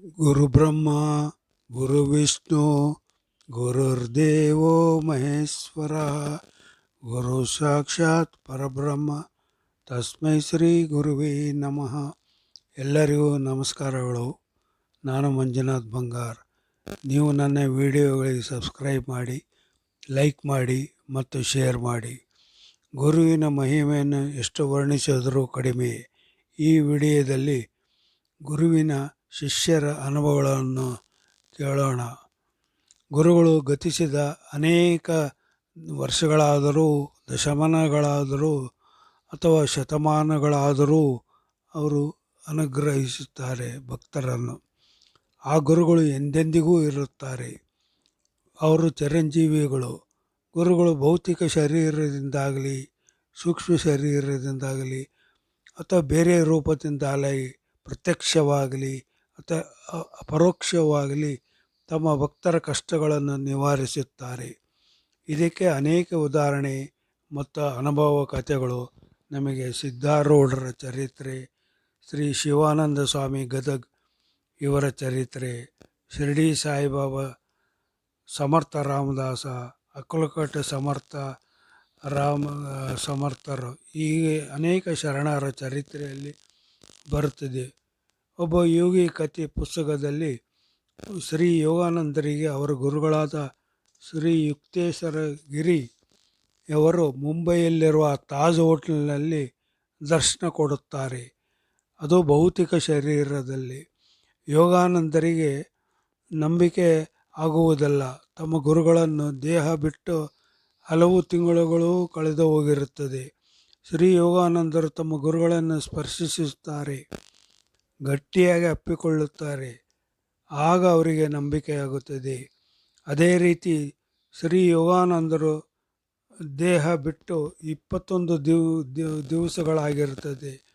ಗುರುಬ್ರಹ್ಮ, ಗುರುವಿಷ್ಣು, ಗುರುರ್ದೇವೋ ಮಹೇಶ್ವರ, ಗುರು ಸಾಕ್ಷಾತ್ ಪರಬ್ರಹ್ಮ. ತಸ್ಮೈ ಶ್ರೀ ಗುರುವೇ ನಮಃ. ಎಲ್ಲರಿಗೂ ನಮಸ್ಕಾರಗಳು. ನಾನು ಮಂಜುನಾಥ್ ಬಂಗಾರ್. ನೀವು ನನ್ನ ವಿಡಿಯೋಗಳಿಗೆ ಸಬ್ಸ್ಕ್ರೈಬ್ ಮಾಡಿ, ಲೈಕ್ ಮಾಡಿ ಮತ್ತು ಶೇರ್ ಮಾಡಿ. ಗುರುವಿನ ಮಹಿಮೆಯನ್ನು ಎಷ್ಟು ವರ್ಣಿಸಿದರೂ ಕಡಿಮೆ. ಈ ವಿಡಿಯೋದಲ್ಲಿ ಗುರುವಿನ ಶಿಷ್ಯರ ಅನುಭವಗಳನ್ನು ಕೇಳೋಣ. ಗುರುಗಳು ಗತಿಸಿದ ಅನೇಕ ವರ್ಷಗಳಾದರೂ, ದಶಮಾನಗಳಾದರೂ ಅಥವಾ ಶತಮಾನಗಳಾದರೂ ಅವರು ಅನುಗ್ರಹಿಸುತ್ತಾರೆ ಭಕ್ತರನ್ನು. ಆ ಗುರುಗಳು ಎಂದೆಂದಿಗೂ ಇರುತ್ತಾರೆ. ಅವರು ಚಿರಂಜೀವಿಗಳು. ಗುರುಗಳು ಭೌತಿಕ ಶರೀರದಿಂದಾಗಲಿ, ಸೂಕ್ಷ್ಮ ಶರೀರದಿಂದಾಗಲಿ ಅಥವಾ ಬೇರೆ ರೂಪದಿಂದಾಗಲಿ ಪ್ರತ್ಯಕ್ಷವಾಗಲಿ ಅಥವಾ ಅಪರೋಕ್ಷವಾಗಲಿ ತಮ್ಮ ಭಕ್ತರ ಕಷ್ಟಗಳನ್ನು ನಿವಾರಿಸುತ್ತಾರೆ. ಇದಕ್ಕೆ ಅನೇಕ ಉದಾಹರಣೆ ಮತ್ತು ಅನುಭವ ಕಥೆಗಳು ನಮಗೆ ಸಿದ್ಧಾರೂಢರ ಚರಿತ್ರೆ, ಶ್ರೀ ಶಿವಾನಂದ ಸ್ವಾಮಿ ಗದಗ್ ಇವರ ಚರಿತ್ರೆ, ಶಿರಡಿ ಸಾಯಿಬಾಬಾ ಸಮರ್ಥ ರಾಮದಾಸ ಅಕ್ಕಲಕೋಟೆ ಸಮರ್ಥ ರಾಮ, ಸಮರ್ಥರು ಹೀಗೆ ಅನೇಕ ಶರಣರ ಚರಿತ್ರೆಯಲ್ಲಿ ಬರುತ್ತದೆ. ಒಬ್ಬ ಯೋಗಿ ಕಥೆ ಪುಸ್ತಕದಲ್ಲಿ ಶ್ರೀ ಯೋಗಾನಂದರಿಗೆ ಅವರ ಗುರುಗಳಾದ ಶ್ರೀ ಯುಕ್ತೇಶ್ವರ ಗಿರಿಯವರು ಮುಂಬೈಯಲ್ಲಿರುವ ತಾಜ್ ಹೋಟೆಲ್ನಲ್ಲಿ ದರ್ಶನ ಕೊಡುತ್ತಾರೆ. ಅದು ಭೌತಿಕ ಶರೀರದಲ್ಲಿ. ಯೋಗಾನಂದರಿಗೆ ನಂಬಿಕೆ ಆಗುವುದಲ್ಲ. ತಮ್ಮ ಗುರುಗಳನ್ನು ದೇಹ ಬಿಟ್ಟು ಹಲವು ತಿಂಗಳುಗಳು ಕಳೆದು ಹೋಗಿರುತ್ತದೆ. ಶ್ರೀ ಯೋಗಾನಂದರು ತಮ್ಮ ಗುರುಗಳನ್ನು ಸ್ಪರ್ಶಿಸುತ್ತಾರೆ. ಗಟ್ಟಿಯಾಗಿ ಅಪ್ಪಿಕೊಳ್ಳುತ್ತಾರೆ. ಆಗ ಅವರಿಗೆ ನಂಬಿಕೆಯಾಗುತ್ತದೆ. ಅದೇ ರೀತಿ ಶ್ರೀ ಯೋಗಾನಂದರು ದೇಹ ಬಿಟ್ಟು ಇಪ್ಪತ್ತೊಂದು ದಿವ್ ದಿವಸಗಳಾಗಿರುತ್ತದೆ.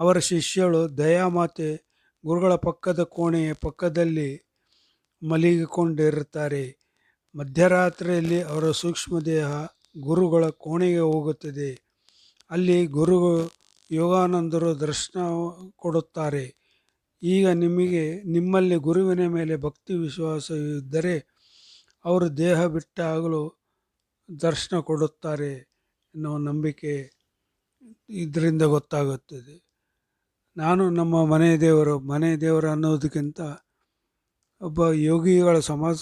ಅವರ ಶಿಷ್ಯಳು ದಯಾಮಾತೆ ಗುರುಗಳ ಪಕ್ಕದ ಕೋಣೆಯ ಪಕ್ಕದಲ್ಲಿ ಮಲಗಿಕೊಂಡಿರುತ್ತಾರೆ. ಮಧ್ಯರಾತ್ರಿಯಲ್ಲಿ ಅವರ ಸೂಕ್ಷ್ಮ ದೇಹ ಗುರುಗಳ ಕೋಣೆಗೆ ಹೋಗುತ್ತದೆ. ಅಲ್ಲಿ ಗುರು ಯೋಗಾನಂದರು ದರ್ಶನ ಕೊಡುತ್ತಾರೆ. ಈಗ ನಿಮಗೆ ನಿಮ್ಮಲ್ಲಿ ಗುರುವಿನ ಮೇಲೆ ಭಕ್ತಿ ವಿಶ್ವಾಸ ಇದ್ದರೆ ಅವರು ದೇಹ ಬಿಟ್ಟಾಗಲೂ ದರ್ಶನ ಕೊಡುತ್ತಾರೆ ಎನ್ನುವ ನಂಬಿಕೆ ಇದರಿಂದ ಗೊತ್ತಾಗುತ್ತದೆ. ನಾನು ನಮ್ಮ ಮನೆ ದೇವರು ಮನೆ ದೇವರು ಅನ್ನೋದಕ್ಕಿಂತ ಒಬ್ಬ ಯೋಗಿಗಳ ಸಮಾಜ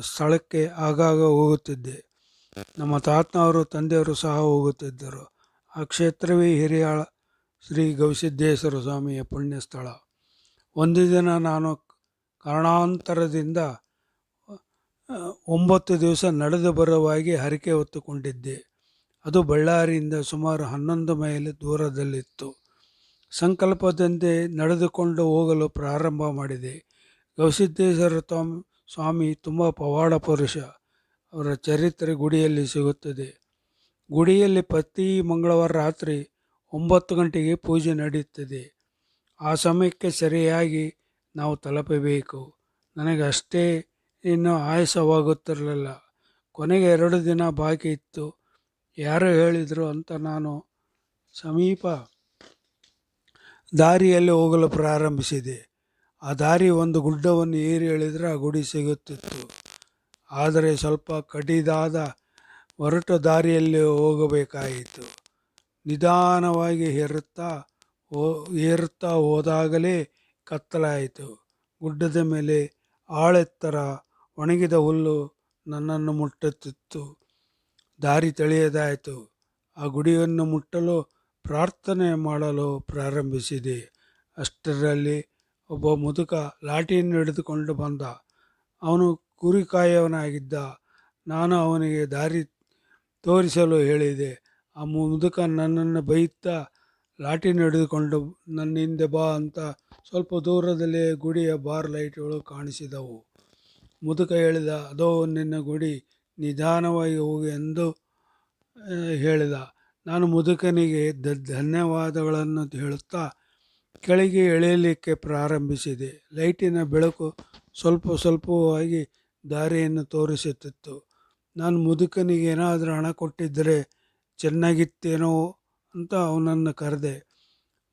ಸ್ಥಳಕ್ಕೆ ಆಗಾಗ ಹೋಗುತ್ತಿದ್ದೆ. ನಮ್ಮ ತಾತನವರು, ತಂದೆಯವರು ಸಹ ಹೋಗುತ್ತಿದ್ದರು. ಆ ಕ್ಷೇತ್ರವೇ ಹಿರಿಯಾಳ. ಶ್ರೀ ಗವಿಸಿದ್ದೇಶ್ವರ ಸ್ವಾಮಿಯ ಪುಣ್ಯಸ್ಥಳ. ಒಂದು ದಿನ ನಾನು ಕಾರಣಾಂತರದಿಂದ ಒಂಬತ್ತು ದಿವಸ ನಡೆದು ಬರುವಾಗಿ ಹರಕೆ ಹೊತ್ತುಕೊಂಡಿದ್ದೆ. ಅದು ಬಳ್ಳಾರಿಯಿಂದ ಸುಮಾರು ಹನ್ನೊಂದು ಮೈಲಿ ದೂರದಲ್ಲಿತ್ತು. ಸಂಕಲ್ಪದಂತೆ ನಡೆದುಕೊಂಡು ಹೋಗಲು ಪ್ರಾರಂಭ ಮಾಡಿದೆ. ಗವಿಸಿದ್ದೇಶ್ವರ ಸ್ವಾಮಿ ತುಂಬ ಪವಾಡ ಪುರುಷ. ಅವರ ಚರಿತ್ರೆ ಗುಡಿಯಲ್ಲಿ ಸಿಗುತ್ತದೆ. ಗುಡಿಯಲ್ಲಿ ಪ್ರತಿ ಮಂಗಳವಾರ ರಾತ್ರಿ ಒಂಬತ್ತು ಗಂಟೆಗೆ ಪೂಜೆ ನಡೆಯುತ್ತದೆ. ಆ ಸಮಯಕ್ಕೆ ಸರಿಯಾಗಿ ನಾವು ತಲುಪಬೇಕು. ನನಗೆ ಅಷ್ಟೇ ಇನ್ನೂ ಆಯಾಸವಾಗುತ್ತಿರಲಿಲ್ಲ. ಕೊನೆಗೆ ಎರಡು ದಿನ ಬಾಕಿ ಇತ್ತು. ಯಾರು ಹೇಳಿದರು ಅಂತ ನಾನು ಸಮೀಪ ದಾರಿಯಲ್ಲಿ ಹೋಗಲು ಪ್ರಾರಂಭಿಸಿದೆ. ಆ ದಾರಿ ಒಂದು ಗುಡ್ಡವನ್ನು ಏರಿ ಎಳೆದರೆ ಆ ಗುಡಿ ಸಿಗುತ್ತಿತ್ತು. ಆದರೆ ಸ್ವಲ್ಪ ಕಡಿದಾದ ಹೊರಟ ದಾರಿಯಲ್ಲಿ ಹೋಗಬೇಕಾಯಿತು. ನಿಧಾನವಾಗಿ ಹೇರುತ್ತಾ ಓ ಏರುತ್ತಾ ಹೋದಾಗಲೇ ಕತ್ತಲಾಯಿತು. ಗುಡ್ಡದ ಮೇಲೆ ಆಳೆತ್ತರ ಒಣಗಿದ ಹುಲ್ಲು ನನ್ನನ್ನು ಮುಟ್ಟುತ್ತಿತ್ತು. ದಾರಿ ತಳೆಯದಾಯಿತು. ಆ ಗುಡಿಯನ್ನು ಮುಟ್ಟಲು ಪ್ರಾರ್ಥನೆ ಮಾಡಲು ಪ್ರಾರಂಭಿಸಿದೆ. ಅಷ್ಟರಲ್ಲಿ ಒಬ್ಬ ಮುದುಕ ಲಾಠಿಯನ್ನು ಹಿಡಿದುಕೊಂಡು ಬಂದ. ಅವನು ಕುರಿಕಾಯವನಾಗಿದ್ದ ನಾನು ಅವನಿಗೆ ದಾರಿ ತೋರಿಸಲು ಹೇಳಿದೆ. ಆ ಮುದುಕ ನನ್ನನ್ನು ಬೈಯುತ್ತಾ ಲಾಠಿ ನಡೆದುಕೊಂಡು ನನ್ನ ಹಿಂದೆ ಬಾ ಅಂತ ಸ್ವಲ್ಪ ದೂರದಲ್ಲಿ ಗುಡಿಯ ಬಾರ್ ಲೈಟ್ಗಳು ಕಾಣಿಸಿದವು. ಮುದುಕ ಹೇಳಿದ, ಅದೋ ನಿನ್ನ ಗುಡಿ, ನಿಧಾನವಾಗಿ ಹೋಗಿ ಎಂದು ಹೇಳಿದ. ನಾನು ಮುದುಕನಿಗೆ ದ, ಧನ್ಯವಾದಗಳನ್ನು ಹೇಳುತ್ತಾ ಕೆಳಗೆ ಎಳೆಯಲಿಕ್ಕೆ ಪ್ರಾರಂಭಿಸಿದೆ. ಲೈಟಿನ ಬೆಳಕು ಸ್ವಲ್ಪ ಸ್ವಲ್ಪವಾಗಿ ದಾರಿಯನ್ನು ತೋರಿಸುತ್ತಿತ್ತು. ನಾನು ಮುದುಕನಿಗೆ ಏನಾದರೂ ಹಣ ಕೊಟ್ಟಿದ್ದರೆ ಚೆನ್ನಾಗಿತ್ತೇನೋ ಅಂತ ಅವನನ್ನು ಕರೆದೆ.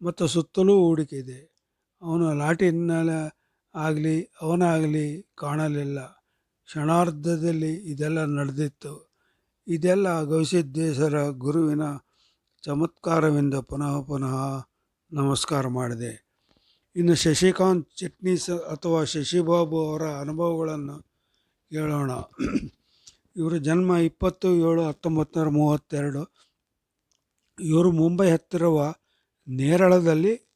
ಮತ್ತು ಸುತ್ತಲೂ ಹುಡುಕಿದೆ ಅವನು ಲಾಟಿನಲ್ಲಿ ಆಗಲಿ, ಅವನಾಗಲಿ ಕಾಣಲಿಲ್ಲ. ಕ್ಷಣಾರ್ಧದಲ್ಲಿ ಇದೆಲ್ಲ ನಡೆದಿತ್ತು. ಇದೆಲ್ಲ ಗವಿಸಿದ್ದೇಶ್ವರ ಗುರುವಿನ ಚಮತ್ಕಾರವೆಂದು ಪುನಃ ಪುನಃ ನಮಸ್ಕಾರ ಮಾಡಿದೆ. ಇನ್ನು ಶಶಿಕಾಂತ್, ಚಿಟ್ನೀಸ್ ಅಥವಾ ಶಶಿಬಾಬು ಅವರ ಅನುಭವಗಳನ್ನು ಕೇಳೋಣ. ಇವರ ಜನ್ಮ ಇಪ್ಪತ್ತು, ಏಳು ಹತ್ತೊಂಬತ್ತು ನೂರ ಮೂವತ್ತೆರಡು. ಇವರು ಮುಂಬೈ ಹತ್ತಿರುವ ನೇರಳದಲ್ಲಿ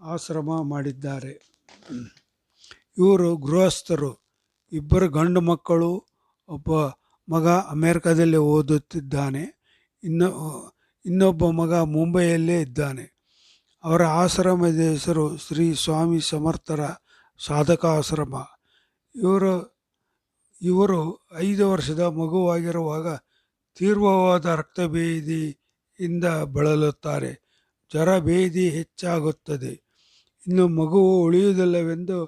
ಆಶ್ರಮ ಮಾಡಿದ್ದಾರೆ. ಇವರು ಗೃಹಸ್ಥರು. ಇಬ್ಬರು ಗಂಡು ಮಕ್ಕಳು, ಒಬ್ಬ ಮಗ ಅಮೇರಿಕಾದಲ್ಲಿ ಓದುತ್ತಿದ್ದಾನೆ. ಇನ್ನು, ಇನ್ನೊಬ್ಬ ಮಗ ಮುಂಬೈಯಲ್ಲೇ ಇದ್ದಾನೆ. ಅವರ ಆಶ್ರಮದ ಹೆಸರು ಶ್ರೀ ಸ್ವಾಮಿ ಸಮರ್ಥರ ಸಾಧಕ ಆಶ್ರಮ. ಇವರು ಇವರು ಐದು ವರ್ಷದ ಮಗುವಾಗಿರುವಾಗ ತೀವ್ರವಾದ ರಕ್ತಭೇದಿಯಿಂದ ಬಳಲುತ್ತಾರೆ. ಜ್ವರ ಭೇದಿ ಹೆಚ್ಚಾಗುತ್ತದೆ. ಇನ್ನು ಮಗುವು ಉಳಿಯುವುದಿಲ್ಲವೆಂದು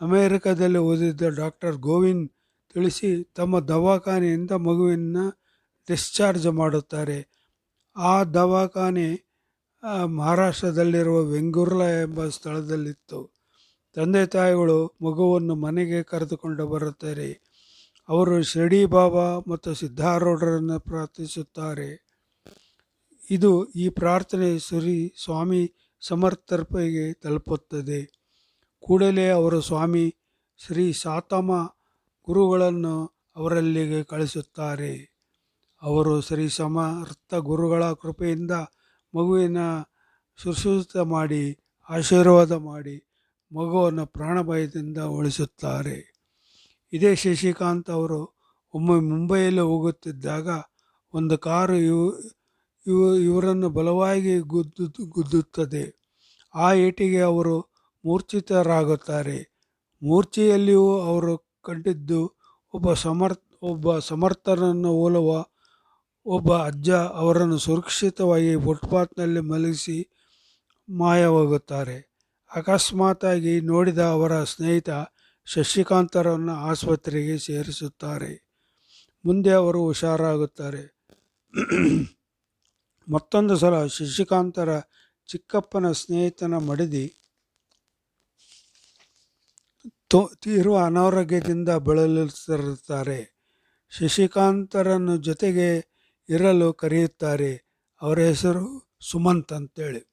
ಅಮೆರಿಕದಲ್ಲಿ ಓದಿದ್ದ ಡಾಕ್ಟರ್ ಗೋವಿಂದ್ ತಿಳಿಸಿ ತಮ್ಮ ದವಾಖಾನೆಯಿಂದ ಮಗುವಿನ ಡಿಸ್ಚಾರ್ಜ್ ಮಾಡುತ್ತಾರೆ. ಆ ದವಾಖಾನೆ ಮಹಾರಾಷ್ಟ್ರದಲ್ಲಿರುವ ವೆಂಗುರ್ಲಾ ಎಂಬ ಸ್ಥಳದಲ್ಲಿತ್ತು. ತಂದೆ ತಾಯಿಗಳು ಮಗುವನ್ನು ಮನೆಗೆ ಕರೆದುಕೊಂಡು ಬರುತ್ತಾರೆ. ಅವರು ಶಿರಡಿ ಬಾಬಾ ಮತ್ತು ಸಿದ್ಧಾರೂಢರನ್ನು ಪ್ರಾರ್ಥಿಸುತ್ತಾರೆ. ಇದು ಈ ಪ್ರಾರ್ಥನೆ ಶ್ರೀ ಸ್ವಾಮಿ ಸಮರ್ಥರ್ಪಿಗೆ ತಲುಪುತ್ತದೆ. ಕೂಡಲೇ ಅವರು ಸ್ವಾಮಿ ಶ್ರೀ ಸಾತಮ ಗುರುಗಳನ್ನು ಅವರಲ್ಲಿಗೆ ಕಳಿಸುತ್ತಾರೆ. ಅವರು ಶ್ರೀ ಸಮರ್ಥ ಗುರುಗಳ ಕೃಪೆಯಿಂದ ಮಗುವಿನ ಶುಶ್ರೂಷಿತ ಮಾಡಿ, ಆಶೀರ್ವಾದ ಮಾಡಿ ಮಗುವನ್ನು ಪ್ರಾಣಭಯದಿಂದ ಉಳಿಸುತ್ತಾರೆ. ಇದೇ ಶಶಿಕಾಂತ್ ಅವರು ಒಮ್ಮೆ ಮುಂಬೈಯಲ್ಲಿ ಹೋಗುತ್ತಿದ್ದಾಗ ಒಂದು ಕಾರು ಇವು ಇವು, ಇವರನ್ನು ಬಲವಾಗಿ ಗುದ್ದು, ಗುದ್ದುತ್ತದೆ. ಆ ಏಟಿಗೆ ಅವರು ಮೂರ್ಛಿತರಾಗುತ್ತಾರೆ. ಮೂರ್ಛೆಯಲ್ಲಿಯೂ ಅವರು ಕಂಡಿದ್ದು ಒಬ್ಬ ಸಮರ್ಥ, ಒಬ್ಬ ಸಮರ್ಥನನ್ನು ಹೋಲುವ, ಒಬ್ಬ ಅಜ್ಜ ಅವರನ್ನು ಸುರಕ್ಷಿತವಾಗಿ ಫುಟ್ಪಾತ್ನಲ್ಲಿ ಮಲಗಿಸಿ ಮಾಯವಾಗುತ್ತಾರೆ. ಅಕಸ್ಮಾತಾಗಿ ನೋಡಿದ ಅವರ ಸ್ನೇಹಿತ ಶಶಿಕಾಂತರನ್ನು ಆಸ್ಪತ್ರೆಗೆ ಸೇರಿಸುತ್ತಾರೆ. ಮುಂದೆ ಅವರು ಹುಷಾರಾಗುತ್ತಾರೆ. ಮತ್ತೊಂದು ಸಲ ಶಶಿಕಾಂತರ ಚಿಕ್ಕಪ್ಪನ ಸ್ನೇಹಿತನ ಮಡದಿ ತೋ ತೀವ್ರ ಅನಾರೋಗ್ಯದಿಂದ ಬಳಲುತ್ತಿರುತ್ತಾರೆ. ಶಶಿಕಾಂತರನ್ನು ಜೊತೆಗೆ ಇರಲು ಕರೆಯುತ್ತಾರೆ. ಅವರ ಹೆಸರು ಸುಮಂತ್ ಅಂತೇಳಿ.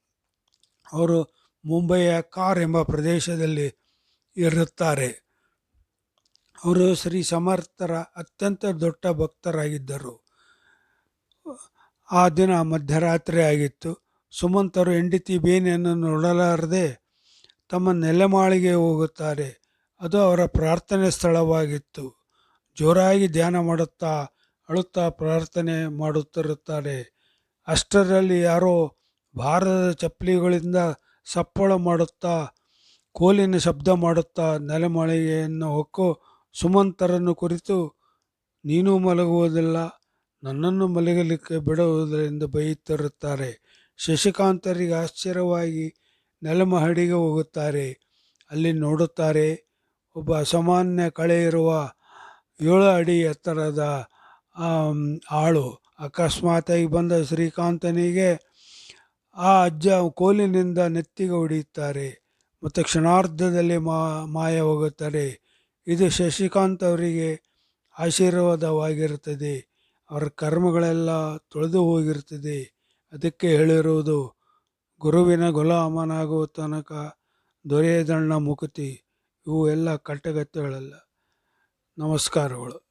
ಅವರು ಮುಂಬೈಯ ಕಾರ್ ಎಂಬ ಪ್ರದೇಶದಲ್ಲಿ ಇರುತ್ತಾರೆ. ಅವರು ಶ್ರೀ ಸಮರ್ಥರ ಅತ್ಯಂತ ದೊಡ್ಡ ಭಕ್ತರಾಗಿದ್ದರು. ಆ ದಿನ ಮಧ್ಯರಾತ್ರಿ ಆಗಿತ್ತು. ಸುಮಂತರು, ಹೆಂಡತಿ ಬೇನೆಯನ್ನು ನೋಡಲಾರದೆ ತಮ್ಮ ನೆಲೆಮಾಳಿಗೆ ಹೋಗುತ್ತಾರೆ. ಅದು ಅವರ ಪ್ರಾರ್ಥನೆ ಸ್ಥಳವಾಗಿತ್ತು. ಜೋರಾಗಿ ಧ್ಯಾನ ಮಾಡುತ್ತಾ ಅಳುತ್ತಾ ಪ್ರಾರ್ಥನೆ ಮಾಡುತ್ತಿರುತ್ತಾರೆ. ಅಷ್ಟರಲ್ಲಿ ಯಾರೋ ಭಾರತದ ಚಪ್ಪಲಿಗಳಿಂದ ಸಪ್ಪಳ ಮಾಡುತ್ತಾ ಕೋಲಿನ ಶಬ್ದ ಮಾಡುತ್ತಾ ನೆಲೆಮಳೆಯನ್ನು ಹೊಕ್ಕು ಸುಮಂತರನ್ನು ಕುರಿತು, ನೀನು ಮಲಗುವುದಿಲ್ಲ, ನನ್ನನ್ನು ಮಲಗಲಿಕ್ಕೆ ಬಿಡುವುದಿಲ್ಲ ಎಂದು ಬೈಯುತ್ತಿರುತ್ತಾರೆ ಶಶಿಕಾಂತರಿಗೆ ಆಶ್ಚರ್ಯವಾಗಿ ನೆಲಮಹಡಿಗೆ ಹೋಗುತ್ತಾರೆ. ಅಲ್ಲಿ ನೋಡುತ್ತಾರೆ, ಒಬ್ಬ ಅಸಾಮಾನ್ಯ ಕಳೆ ಇರುವ ಏಳು ಅಡಿ ಎತ್ತರದ ಆಳು. ಅಕಸ್ಮಾತಾಗಿ ಬಂದ ಶ್ರೀಕಾಂತನಿಗೆ ಆ ಅಜ್ಜ ಕೋಲಿನಿಂದ ನೆತ್ತಿಗೆ ಹೊಡೆಯುತ್ತಾರೆ. ಮತ್ತು ಕ್ಷಣಾರ್ಧದಲ್ಲಿ ಮಾಯ ಮಾಯವಾಗುತ್ತಾರೆ ಇದು ಶಶಿಕಾಂತ್ ಅವರಿಗೆ ಆಶೀರ್ವಾದವಾಗಿರುತ್ತದೆ. ಅವರ ಕರ್ಮಗಳೆಲ್ಲ ತೊಳೆದು ಹೋಗಿರುತ್ತದೆ. ಅದಕ್ಕೆ ಹೇಳಿರುವುದು, ಗುರುವಿನ ಗುಲಾಮನಾಗುವ ತನಕ ದೊರೆಯದಣ್ಣ ಮುಕುತಿ, ಇವು ಎಲ್ಲ ಕಟ್ಟಗತ್ತೆಗಳಲ್ಲ. ನಮಸ್ಕಾರಗಳು.